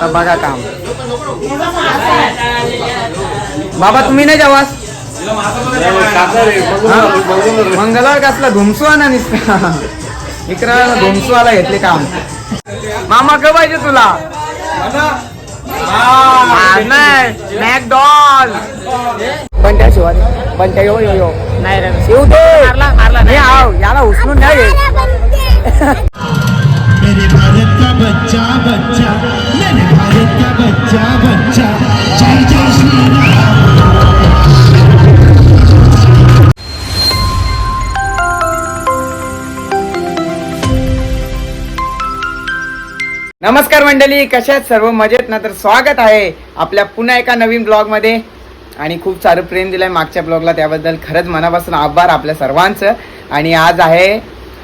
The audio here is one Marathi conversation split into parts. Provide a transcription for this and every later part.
आता बघा काम. बाबा तुम्ही नाही जेवास मंगळवार कसला धुमसू आणा निसका इकडं धुमसू आला घेतले काम. मामा का पाहिजे तुला? मॅकडॉल. पण त्या शिवाय पण त्या यो यो यो. नाही रे येऊ दे. मारला मारला नाही. आव याला उचलून नाही घे. मेरे भारत का बच्चा बच्चा बच्चा बच्चा जय जय नमस्कार मंडळी कशा आहेत? सर्व मजेत? ना तर स्वागत आहे आपल्या पुन्हा एका नवीन ब्लॉगमध्ये. आणि खूप सारं प्रेम दिलंय मागच्या ब्लॉगला त्याबद्दल खरंच मनापासून आभार आपल्या सर्वांचं. आणि आज आहे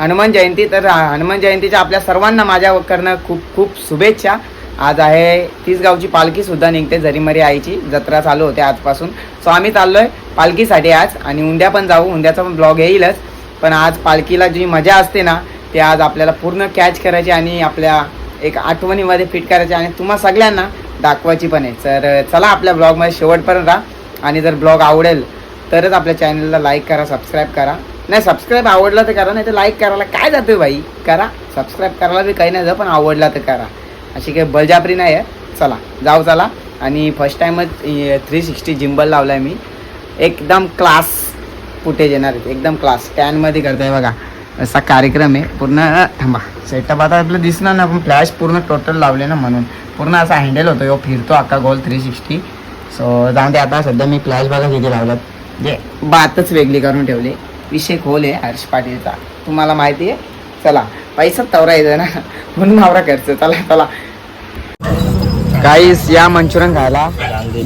हनुमान जयंती तर हनुमान जयंतीच्या आपल्या सर्वांना माझ्याकडनं खूप खूप शुभेच्छा. आज आहे तीच गावची पालखी सुद्धा निघते झरीमरी आईची. जत्रा चालू होते आजपासून. सो आम्ही चाललोय पालखीसाठी आज. आणि उंद्या पण जाऊ. उंद्याचा पण ब्लॉग येईलच. पण आज पालखीला जी मजा असते ना ते आज आपल्याला पूर्ण कॅच करायची आणि आपल्या एक आठवणीमध्ये फिट करायची. आणि तुम्हा सगळ्यांना दाखवायची पण आहे. तर चला आपल्या ब्लॉगमध्ये शेवटपर्यंत राहा. आणि जर ब्लॉग आवडेल तरच आपल्या चॅनलला लाईक करा सबस्क्राईब करा. नाही सबस्क्राईब आवडला तर करा नाही तर लाईक करायला काय जातं बाई? करा. सबस्क्राईब करायला बी काही नाही जर पण आवडला तर करा. अशी काही बलजाबरी नाही आहे. चला. जाऊ चला. आणि फर्स्ट टाईमच थ्री सिक्स्टी जिंबल लावला आहे मी. एकदम क्लास फुटेज येणार आहेत एकदम क्लास स्टँडमध्ये करताय बघा. असा कार्यक्रम आहे. पूर्ण थांबा. सेटअप आता आपलं दिसणार ना पण फ्लॅश पूर्ण टोटल लावले ना म्हणून. पूर्ण असा हँडल होतो यो फिरतो अख्खा गोल थ्री सिक्स्टी सो जाऊन ते आता. सध्या मी फ्लॅश बघा किती लावलात जे बातच वेगळी करून ठेवली. विषय खोल आहे हर्ष पाटीलचा. तुम्हाला माहिती आहे चला पैसा तवरा येतो ना. म्हणून नवरा खर्च चला चला. काहीच या मंचुरियन खायला.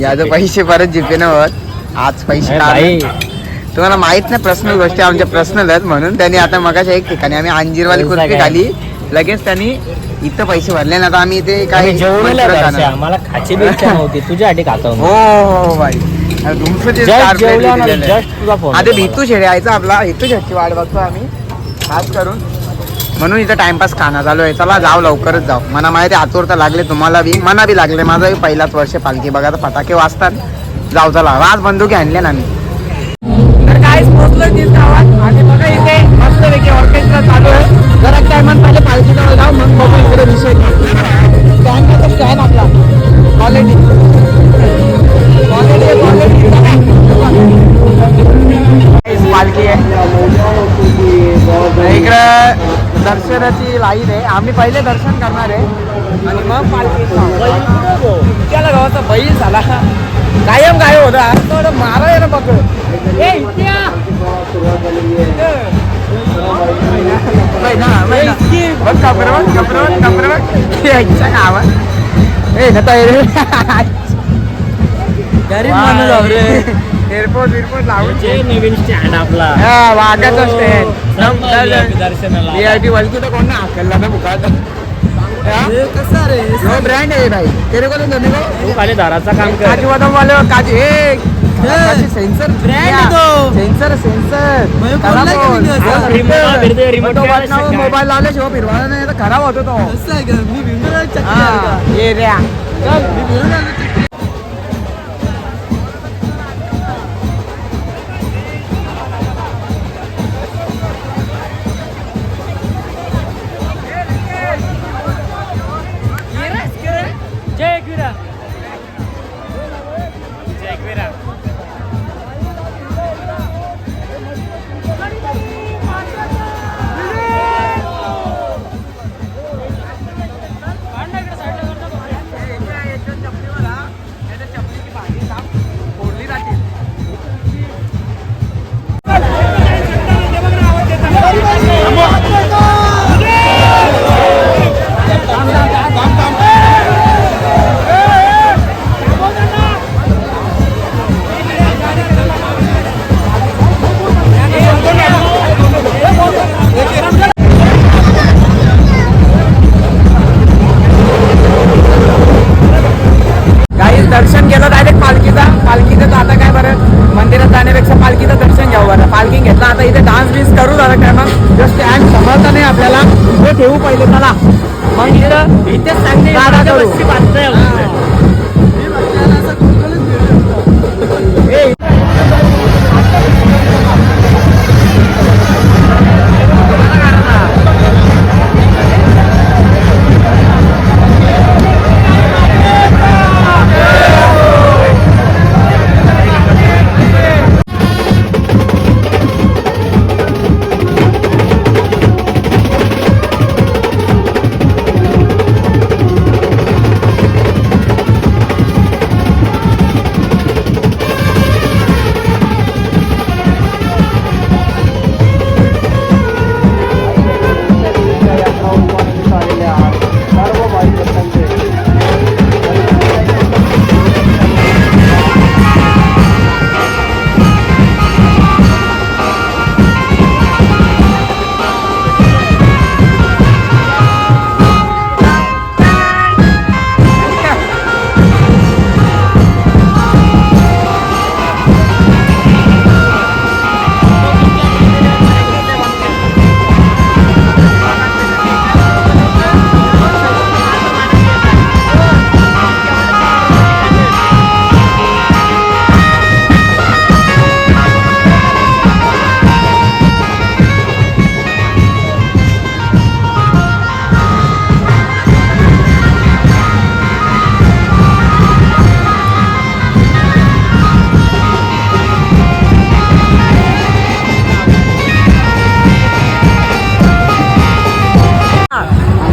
याचं पैसे परत जिपे न होत. आज पैसे. तुम्हाला माहीत नाही पर्सनल गोष्टी आमच्या पर्सनल आहेत. म्हणून त्यांनी आता मगाच्या एक ठिकाणी आम्ही अंजीरवाली कुर्ती खाली. लगेच त्यांनी इथं पैसे भरले ना आता आम्ही इथे काही. आम्हाला तुझ्यासाठी खातो हो हो हो आता भितू शेडे यायचा आपला. भितू शेडची वाट बघतो आम्ही. खास करून म्हणून इथं टाइमपास खाणं चालू आहे. चला जाऊ लवकरच जाऊ. मला माहिती आहे आतुरता लागले तुम्हाला बी मना बी लागले. माझा बी पहिलाच वर्ष पालखी बघा तर फटाके वाजतात. जाऊ चला. आज बंदुकी आणले ना मी. तर काहीच पोहोचलोय तीच गावात. आणि बघा इथे मस्त पैकी ऑर्केस्ट्रा चालू आहे. जरा टायमान पहिले पालखी जवळ जाऊ मग बघू इकडे विषय स्टँड तर स्टँड आपला. क्वालिटी क्वालिटी पालखी आहे. इकडं दर्शनाची लाईन आहे. आम्ही पहिले दर्शन करणार आहे. आणि मग पालखी त्याला गावाचा बैल झाला. कायम गायब होता. मारा ना बघ ए, बघ, कपडे बघ. यायच्या गावात. ए, हे रे. गरीब माणूस आहो रे. एअरपोर्ट बिरपोर्ट लावून नवीन स्टँड आपला. हा, हो, स्टँड दर्शनाला व्ही आय पी वलकी तर कोण ना? हाकलला ना बुकात कसा रे? ब्रँड आहे भाई. तेरे को तो तू खाली दाराचा काम कर. काजू बदाम वाले काजू. आहे तो. हा? मोबाईल लावल्याशिवाय फिरवायला नाही तर खराब होतो तो. हा, ये रे. चल जय जय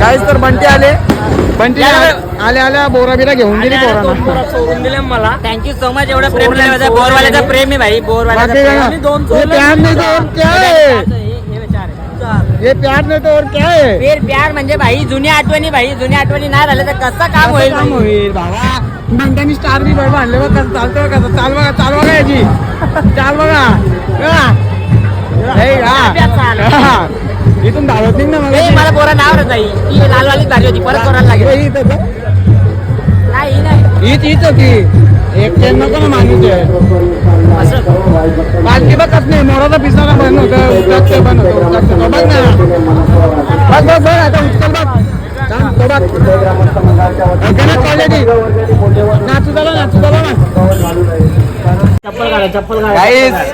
गाईज तर बंटी आले बंटी. आले आल्या बोरा बिरा घेऊन पोरांना पोरं सोडून दिले मला थँक्यू सो मच एवढं प्रेम सोडून बोरवाल्याचा. प्रेम आहे भाई बोरवाल्याचा बाकी प्रेम. काय? आणि दोन ये सोडले. प्यार नाही तो और क्या है? आहे. ये प्यार नाही तो और क्या है प्यार प्यार म्हणजे भाई जुन्या आठवणी भाई जुन्या आठवणी नाही झाल्या तर कसं काम होईल काम भाई? होईल बाबा बंट्यानी स्टार बी बघ आणले बघ कसं चालतं बघ कसं चाल बघा चाल बघा याची चाल बघा इथून धावत नाही ना ए, मला पोरा नाव रे ताई ती लालवालीच भारी होती परत कोणाला लागेल. इथं. नाही ही नाही. हीच हीच होती. एक चेन नको ना असं? पालखी बघ कसं नाही मोराचा पिसारा बंद होतं उचकाचं बंद होतं. तो बघ ना बघ बघ बघ आता उचकल बघ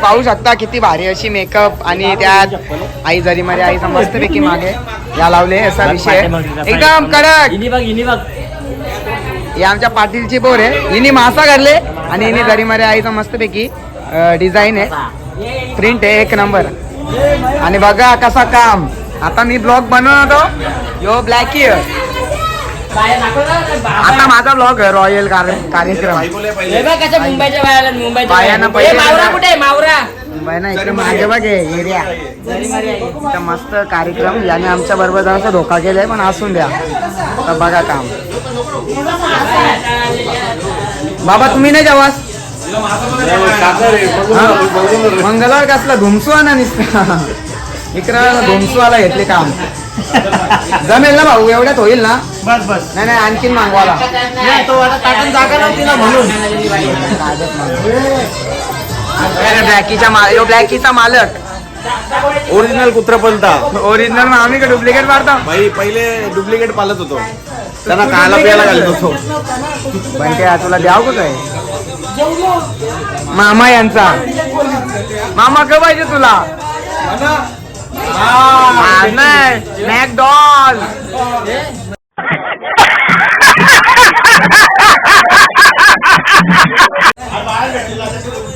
पाहू शकता किती भारी अशी मेकअप आणि त्यात आई जरी मध्ये आईचा मस्तपैकी मागे या लावले असा विषय. एकदम कडक. ही आमच्या पाटीलची बोर आहे. हिने मासा घातले आणि हिने जरी मध्ये आईचा मस्तपैकी डिझाईन आहे. प्रिंट आहे एक नंबर आणि बघा कसा काम. आता मी ब्लॉग बनवतो यो ब्लॅक इयर. आता माझा ब्लॉग आहे रॉयल कार्यक्रम. बघ मुंबईच्या मुंबईच्या मावरा कुठे? मावरा. एरिया मस्त कार्यक्रम याने आमच्या बरोबर जरासा धोका केलाय पण असून द्या. तर बघा काम. बाबा तुम्ही नाही जेवास मंगळवार कसला धुमसू ना निसता. इकडं धुमसू आला घेतले काम. जमेल ना भाऊ एवढ्यात होईल ना? बस बस. नाही नाही आणखीन मागवाला. नाही तो आता टाकून जागा नव्हती ना म्हणून. ब्लॅकीच्या मा यो ब्लॅकीचा मालक. ओरिजिनल कुत्रा पलता ओरिजिनल मग आम्ही डुप्लिकेट मारतो? भाई पहिले डुप्लिकेट पालत होतो. त्यांना खायला प्यायला घालत होतो. पण ते तुला द्याव का काय? मामा यांचा. मामा का पाहिजे तुला? मॅकडॉल.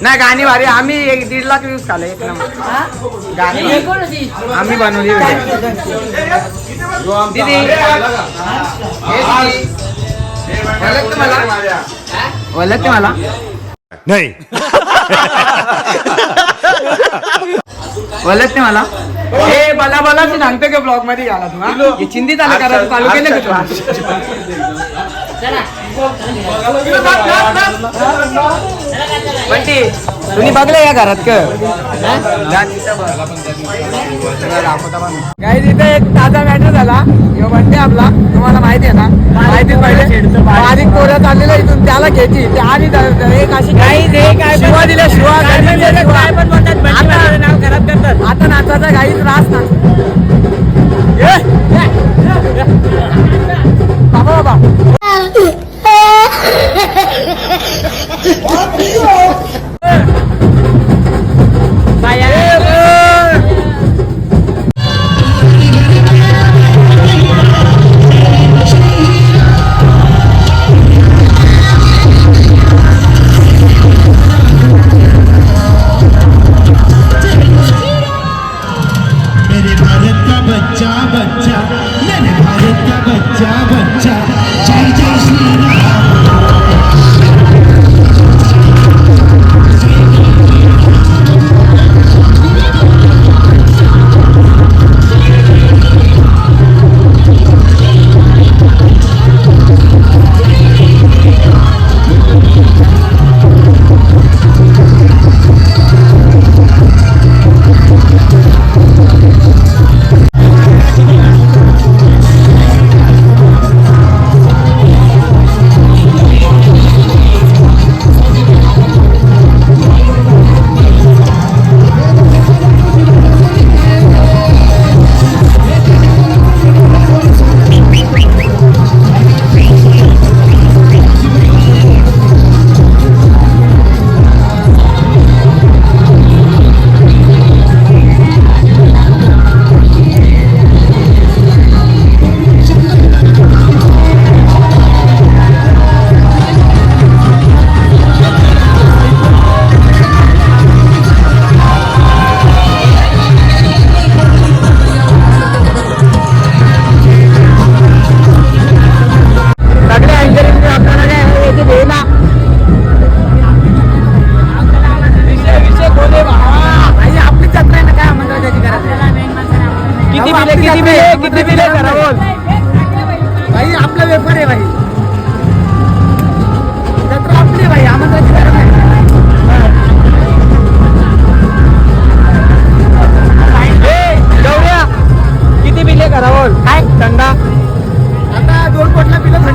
नाही गाणी भारी. आम्ही एक दीड लाख व्ह्यूज खाल्ले एक नंबर. गाणी? आम्ही बनवली दीदी. ओळखते मला ओळखते मला? नाही. ओळखते मला? हे. मला मला मी सांगतो का ब्लॉगमध्ये घाला तू हा? हे चिंदी चालू करायचं चालू केलं का तू? बंटी. तुम्ही बघले या घरात का काही तिथे एक ताजा मॅटर झाला. बंटी आपला. तुम्हाला माहिती आहे ना? माहितीच पाहिजे बारीक पोऱ्या चाललेल्या इथून. त्याला घ्यायची ते आणि एक अशी काही शिवा दिल्या शिवा काय पण बंटी आता- करतात. नाचाचा काही त्रास ना मेरे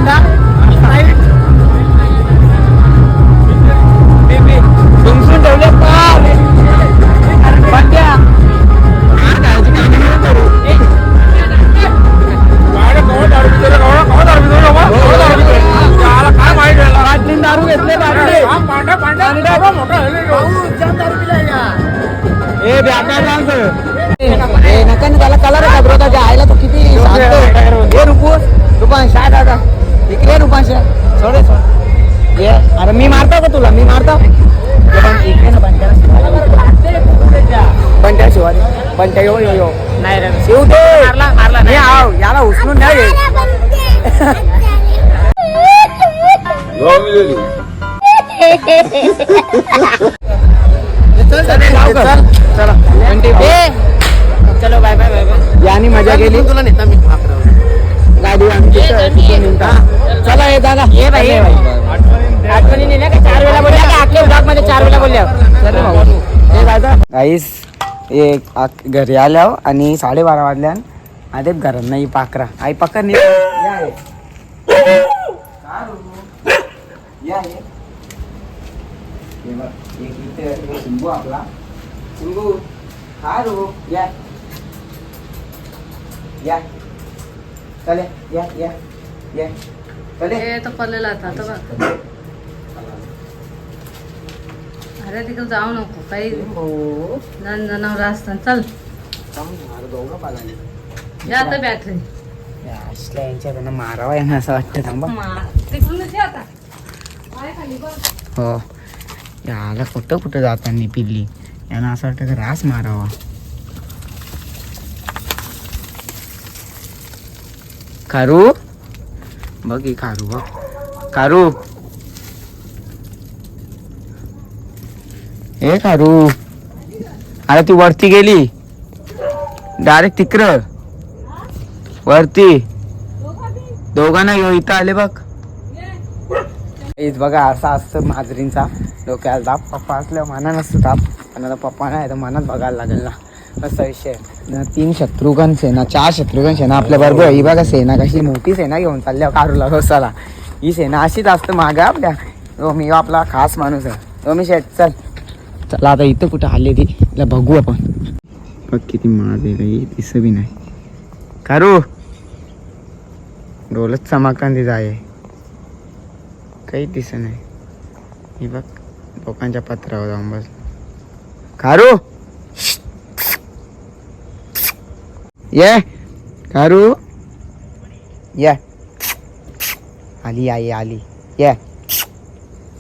Mandala. शिवाय बंट्या यो यो यो. नाही रे शिव दे. मारला मारला नाही. आव याला उचलून नाही चला चलो बाय बाय बाय बाय यानी मजा केली. तुला नेता मी गाडी आमची चला ये. दादा. ये भाई आठवणी नेल्या का चार वेळा बोलल्या? का आपल्या ब्लॉगमध्ये चार वेळा बोलल्या. हे दादा. गाईस आ- घरी आल्या आणि साडेबारा वाजल्या आधीच घरात नाही पाकरा. आई पकड नाही या ये. या ये. हे बघ, एक इथे एक शिंबू आपला. शिंबू हा रू या. या. चले या या या. चले. हे तो पडलेला आता आता बघ. अरे तिकडे जाऊ नको. काही हो. चल. या आता बॅटरी असल्या मारावा यांना असं वाटतं थांबा. तिकडूनच या आता. पाय खाली बघ. हो. याला कुठं कुठं जाताना पिल्ली? यांना असं वाटतं की रास मारावा. खारू? बघ ही खारू बघ. खारू? ए खारू अरे ती वरती गेली. डायरेक्ट तिकडं. वरती. दोघांना घेऊ इथं आले बघ. हेच बघा असा असतं माजरींचा. डोक्याला ताप पप्पा असल्यावर मना नसतो ताप पण आता पप्पा नाही तर मनात बघायला लागेल ना. असा विषय ना तीन शत्रुघ्न सेना चार शत्रुघ्न सेना आपल्या बरोबर. ही बघा सेना कशी मोठी सेना घेऊन चालल्या कारूला रोसाला. ही सेना अशीच असतं मागं आपल्या. हो मी आपला खास माणूस आहे. मी शेट. चल. चला आता इथं कुठं आले ती. तिला बघू आपण. बघ किती मारलेलं दिस बी नाही. कारू! डोलच चमकताना जाय आहे. दिस नाही. ही बघ लोकांच्या पत्रावर जाऊन बस खारू ये! खारू ये! आली आई आली. ये!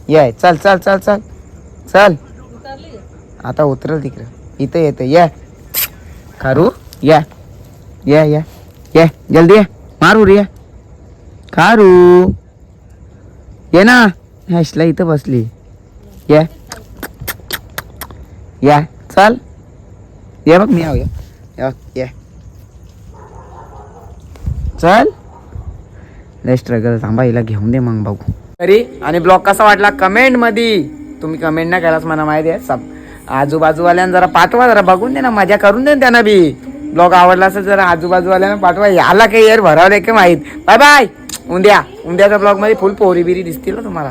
ये! चल चल चल चल. चल. आता उतरल तिकडं. इथं येतं. या. खारू. या. ये या. ये. जल्दी ये. मारू रे. ये खारू. ये ना. हॅशला इथं बसली. ये. या. चल. ये बघ मी आऊया या ये. चल. लय स्ट्रगल थांबा हिला घेऊन दे मग बघू. तरी आणि ब्लॉग कसा वाटला? कमेंटमध्ये तुम्ही कमेंट नाही केलाच मला माहिती आहे. सब आजूबाजूवाल्यांना जरा पाठवा जरा बघून दे ना मजा करून दे ना त्यांना बी. ब्लॉग आवडला असेल जरा आजूबाजूवाल्यांना पाठवा. याला काही एअर भरावलं का माहीत? Bye bye. उद्या उद्याच्या ब्लॉगमध्ये फुल पोरी बिरी दिसतील ना तुम्हाला.